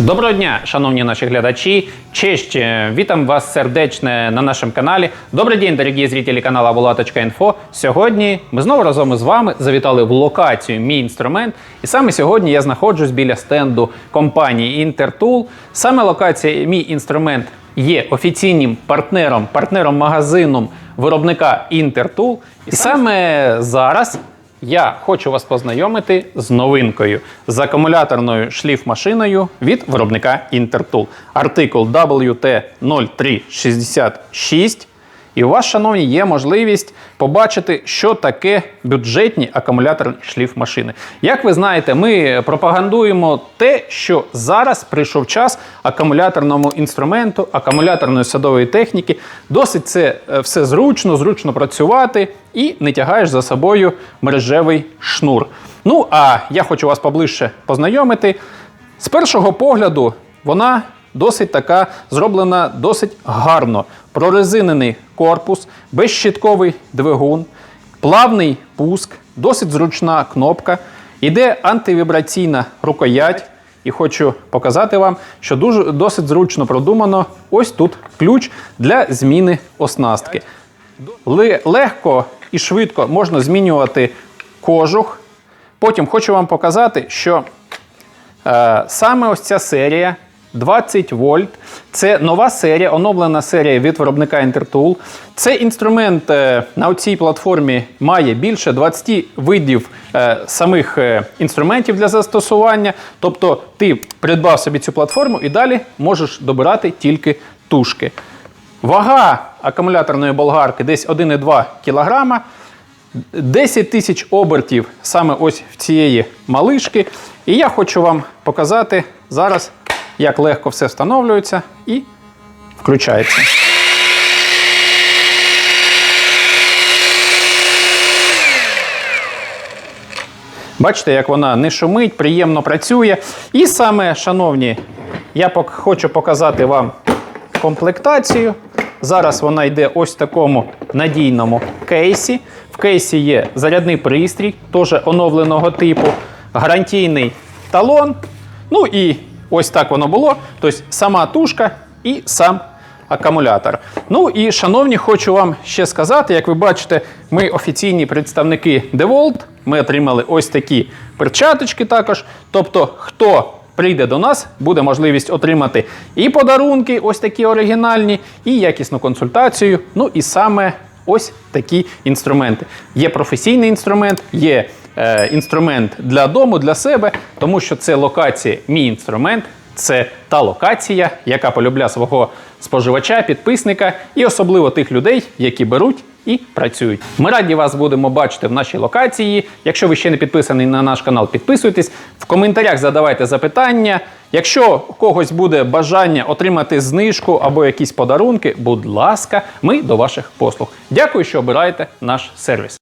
Доброго дня, шановні наші глядачі. Честь, е, вітам вас сердечне на нашому каналі. Добрий день, дорогі зрителі каналу Булаточка.Інфо. Сьогодні ми знову разом із вами завітали в локацію Мій інструмент. І саме сьогодні я знаходжусь біля стенду компанії Intertool. Саме локація Мій інструмент є офіційним партнером, партнером магазином виробника Intertool. І саме зараз я хочу вас познайомити з новинкою з акумуляторною шліфмашиною від виробника Intertool. Артикул WT0366. І у вас, шановні, є можливість побачити, що таке бюджетні акумуляторні шліфмашини. Як ви знаєте, ми пропагандуємо те, що зараз прийшов час акумуляторному інструменту, акумуляторної садової техніки. Досить це е, все зручно, зручно працювати і не тягаєш за собою мережевий шнур. Ну а я хочу вас поближче познайомити. З першого погляду вона досить така зроблена досить гарно. Прорезинений корпус, безщитковий двигун, плавний пуск, досить зручна кнопка. Іде антивібраційна рукоять. І хочу показати вам, що дуже досить зручно продумано ось тут ключ для зміни оснастки. Легко і швидко можна змінювати кожух. Потім хочу вам показати, що Е, Саме ось ця серія 20 вольт. Це нова серія, оновлена серія від виробника Intertool. Цей інструмент е, на цій платформі має більше 20 видів е, самих е, інструментів для застосування. Тобто ти придбав собі цю платформу і далі можеш добирати тільки тушки. Вага акумуляторної болгарки десь 1,2 кг. 10 тисяч обертів саме ось в цієї малишки. І я хочу вам показати зараз, як легко все встановлюється і включається. Бачите, як вона не шумить, приємно працює. І саме, шановні, я хочу показати вам комплектацію. Зараз вона йде ось в такому надійному кейсі. В кейсі є зарядний пристрій, теж оновленого типу, гарантійний талон. Ну і ось так воно було. Тобто сама тушка і сам акумулятор. Ну і, шановні, хочу вам ще сказати, як ви бачите, ми офіційні представники DeWalt. Ми отримали ось такі перчаточки також. Тобто, хто прийде до нас, буде можливість отримати і подарунки, ось такі оригінальні, і якісну консультацію. Ну і саме ось такі інструменти. Є професійний інструмент, є е, інструмент для дому, для себе, тому що це локація, мій інструмент. Це та локація, яка полюбля свого споживача, підписника і особливо тих людей, які беруть і працюють. Ми раді вас будемо бачити в нашій локації. Якщо ви ще не підписаний на наш канал, підписуйтесь. В коментарях задавайте запитання. Якщо у когось буде бажання отримати знижку або якісь подарунки, будь ласка, ми до ваших послуг. Дякую, що обираєте наш сервіс.